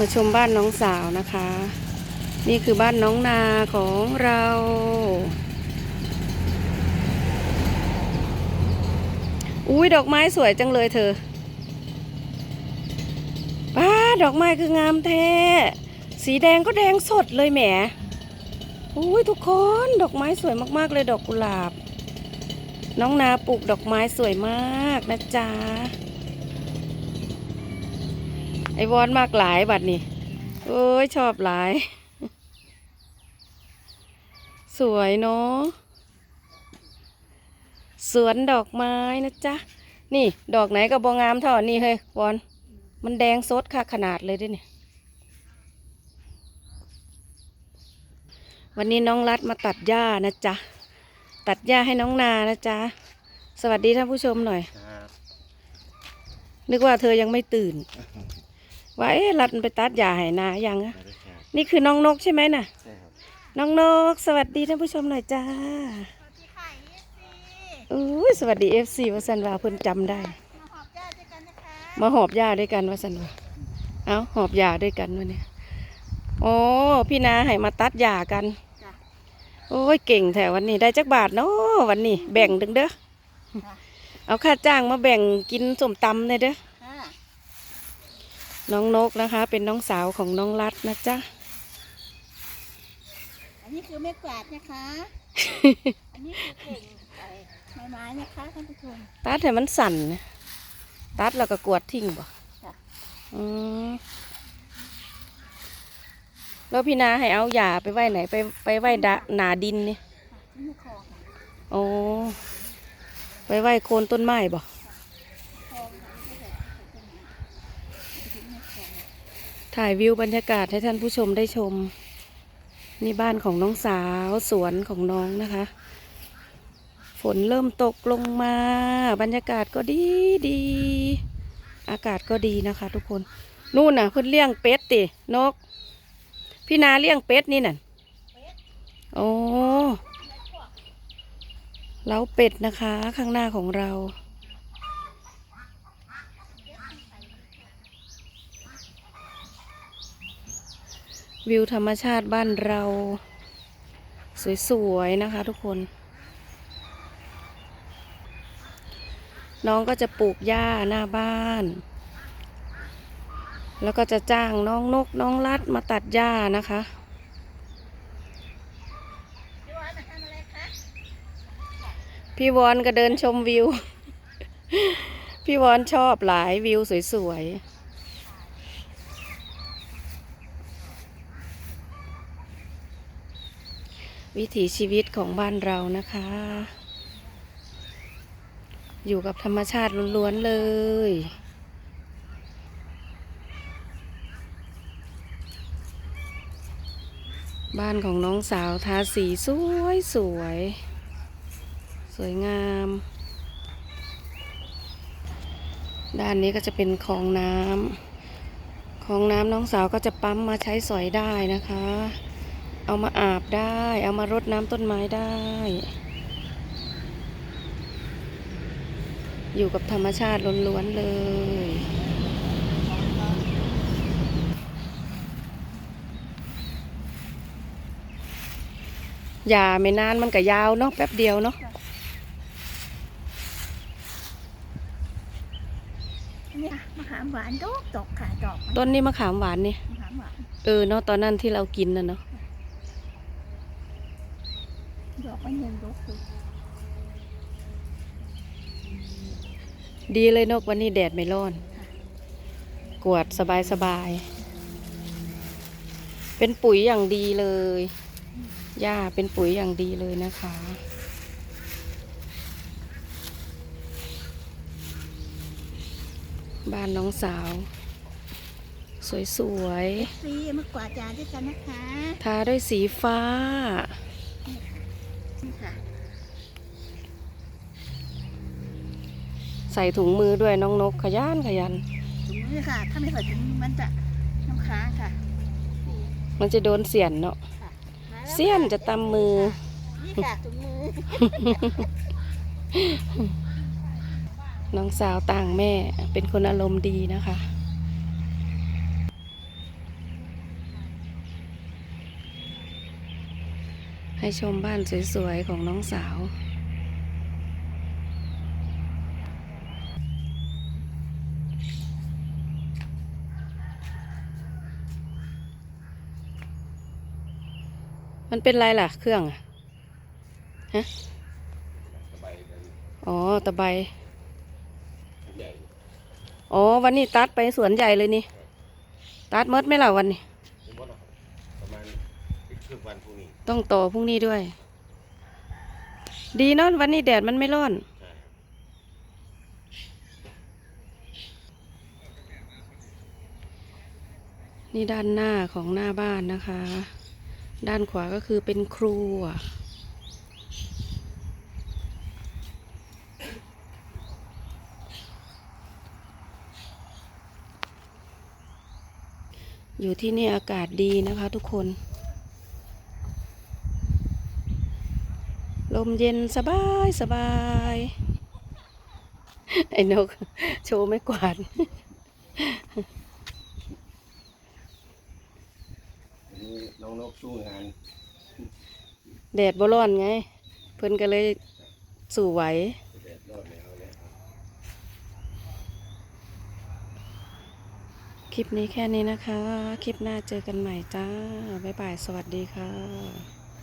มาชมบ้านน้องสาวนะคะ นี่คือบ้านน้องนาของเรา อุ้ยดอกไม้สวยจังเลยเธอป้าดอกไม้คืองามแท้ สีแดงก็แดงสดเลยแหมอุ้ยทุกคนดอกไม้สวยมากๆเลยดอกกุหลาบ น้องนาปลูกดอกไม้สวยมากนะจ๊ะ อวอนมากหลายบัดนี่โอ้ยชอบหลาย สวยเนาะสวนดอกไม้นะจ๊ะ นี่ดอกไหนก็บองามเท่าอันนี้เฮ้ยวอน มันแดงสดค่ะขนาดเลยด้วยเนี่ยวันนี้น้องรัดมาตัดหญ้านะจ๊ะ ตัดหญ้าให้น้องนานะจ๊ะ สวัสดีท่านผู้ชมหน่อยครับนึกว่าเธอยังไม่ตื่น ว่าเอ๊ะรัดมันไปตัดหญ้าให้นายังอะมาด้วยครับนี่คือน้องนกใช่ไหมน่ะใช่ครับน้องนก สวัสดีท่านผู้ชมหน่อยจ้าอุ้ยสวัสดีเอฟซีวสันวาเพิ่นจำได้ มาหอบยาด้วยกันวสันวาเอาหอบยาด้วยกันวันนี้โอ้พี่นาให้มาตัดยากันจ้ะโอ้ยเก่งแถววันนี้ได้จักบาทเนาะวันนี้แบ่งดึงเด้อเอาค่าจ้างมาแบ่งกินสมตำเลยเด้อค่ะ น้องนกนะคะ เป็นน้องสาวของน้องรัดนะจ๊ะ อันนี้คือไม่กวาดนะคะ อันนี้คือเก่งไอ้ไม้ไม้นะคะท่านผู้ชมตัดให้มันสั่นนะตัดแล้วก็กวาดทิ้งบ่จ้ะอืมแล้วพี่นาให้เอาหญ้าไปไว้ไหนไปไปไว้ดะหนาดินนี่นี่คือคลองค่ะโอ้ไปไว้โคนต้นไม้บ่ คลองค่ะนี่คือแบบต้นไม้ถึงไม่คลอง ถ่ายวิวบรรยากาศให้ท่านผู้ชมได้ชม นี่บ้านของน้องสาวสวนของน้องนะคะ ฝนเริ่มตกลงมา บรรยากาศก็ดีดี อากาศก็ดีนะคะ ทุกคน นู่นน่ะเพิ่นเลี้ยงเป็ดตินก พี่นาเลี้ยงเป็ดนี่น่ะโอ้เล้าเป็ดนะคะข้างหน้าของเรา วิวธรรมชาติบ้านเรา สวยๆนะคะทุกคน น้องก็จะปลูกหญ้าหน้าบ้าน แล้วก็จะจ้างน้องนกน้องรัดมาตัดหญ้านะคะพี่วานมาทำอะไรคะพี่วอนก็เดินชมวิว พี่วอนชอบหลายวิวสวยๆ วิถีชีวิตของบ้านเรานะคะ อยู่กับธรรมชาติล้วนๆเลย บ้านของน้องสาวทาสีสวยสวยๆสวยงาม ด้านนี้ก็จะเป็นคลองน้ำคลองน้ำน้องสาวก็จะปั๊มมาใช้สอยได้นะคะ เอามาอาบได้ เอามารดน้ำต้นไม้ได้ อยู่กับธรรมชาติล้วนๆเลย อย่าไม่นานมันก็ยาวเนาะแป๊บเดียวเนาะเนี่ยมะขามหวานดอกดอกค่ะดอกมันต้นนี้มะขามหวานนี่ มะขามหวาน เออเนาะตอนนั้นที่เรากินนะเนาะ ดอกมันยังดกอยู่ดีเลยนกวันนี้แดดไม่ร้อน กวาดสบายสบายๆเป็นปุ๋ยอย่างดีเลยหญ้าเป็นปุ๋ยอย่างดีเลยนะคะ บ้านน้องสาว สวยซีมากวาดจานด้วยกันนะคะๆทาด้วยสีฟ้า นี่ค่ะ ใส่ถุงมือด้วยน้องนกขยันขยันถุงมือค่ะ ถ้าไม่ใส่ถุงมือมันจะน้ำค้างค่ะ มันจะโดนเสียนเนาะค่ะมาแล้วเสี้ยนจะตำมือนี่ค่ะถุงมือ น้องสาวต่างแม่เป็นคนอารมณ์ดีนะคะ ให้ชมบ้านสวยๆ ของน้องสาว มันเป็นไรล่ะ เครื่องอะฮะอ๋อ ตะไบ อ๋อ วันนี้ตัดไปสวนใหญ่เลยนี่ ตัดมดไหม่ล่ะวันนี้ประมาณ วันพรุ่งนี้ต้องต่อพรุ่งนี้ด้วย ดีเนอะวันนี้แดดมันไม่ร้อน ใช่นี่ด้านหน้าของหน้าบ้านนะคะ ด้านขวาก็คือเป็นครัว อยู่ที่นี่อากาศดีนะคะทุกคน มเย็นสบายสบาย ไอ้นก โชว์ไม่กวาดวันนี้น้องนกสู้งาน แดดบ่ร้อนไง เพิ่นก็เลยสู่ไหวแดดรอดแล้วเนี่ยคลิปนี้แค่นี้นะคะ คลิปหน้าเจอกันใหม่จ้า บ๊ายบาย สวัสดีค่ะ